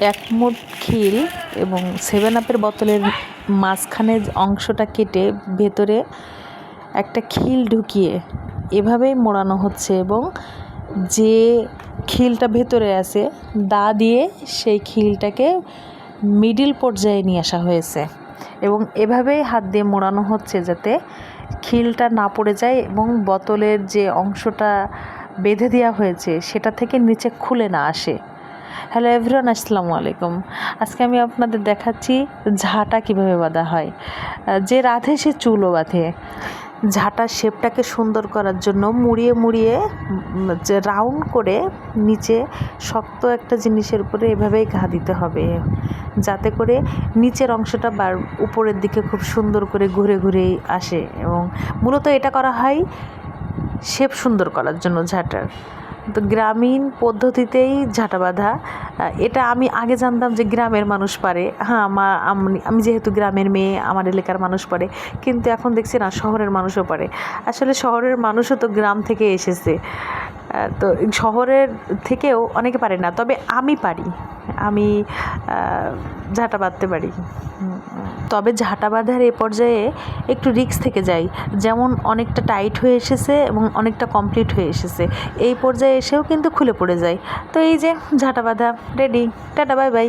এক মুঠ খিল এবং সেভেন আপের বোতলের মাঝখানে অংশটা কেটে ভেতরে একটা খিল ঢুকিয়ে এভাবেই মোড়ানো হচ্ছে এবং যে খিলটা ভেতরে আছে, দা দিয়ে সেই খিলটাকে মিডিল পর্যায়ে নিয়ে আসা হয়েছে এবং এভাবেই হাত দিয়ে মোড়ানো হচ্ছে যাতে খিলটা না পড়ে যায় এবং বোতলের যে অংশটা বেঁধে দেওয়া হয়েছে সেটা থেকে নিচে খুলে না আসে। হ্যালো এভরিওয়ান আসসালামু আলাইকুম। আজকে আমি আপনাদের দেখাচ্ছি ঝাঁটা কীভাবে বাঁধা হয়। যে রাধে সে চুলও বাঁধে। ঝাঁটার শেপটাকে সুন্দর করার জন্য মুড়িয়ে মুড়িয়ে রাউন্ড করে নিচে শক্ত একটা জিনিসের উপরে এভাবেই ঘা দিতে হবে। যাতে করে নিচের অংশটা বার উপরের দিকে খুব সুন্দর করে ঘুরে ঘুরে আসে এবং মূলত এটা করা হয় শেপ সুন্দর করার জন্য ঝাঁটার। তো গ্রামীণ পদ্ধতিতেই ঝাঁটা বাঁধা। এটা আমি আগে জানতাম যে গ্রামের মানুষ পারে। হ্যাঁ আমার আমি- যেহেতু গ্রামের মেয়ে, আমার এলাকার মানুষ পারে। কিন্তু এখন দেখছি না, শহরের মানুষও পারে। আসলে শহরের মানুষও তো গ্রাম থেকে এসেছে। তো শহরের থেকেও অনেকে পারে না, তবে আমি পারি। আমি ঝাঁটা বাঁধতে পারি। তবে ঝাঁটা বাঁধার এ পর্যায়ে একটু রিক্স থেকে যাই। যেমন অনেকটা টাইট হয়ে এসেছে এবং অনেকটা কমপ্লিট হয়ে এসেছে। এই পর্যায়ে এসেও কিন্তু খুলে পড়ে যায় তো এই যে ঝাঁটা বাঁধা, রেডি। Tata, bye bye.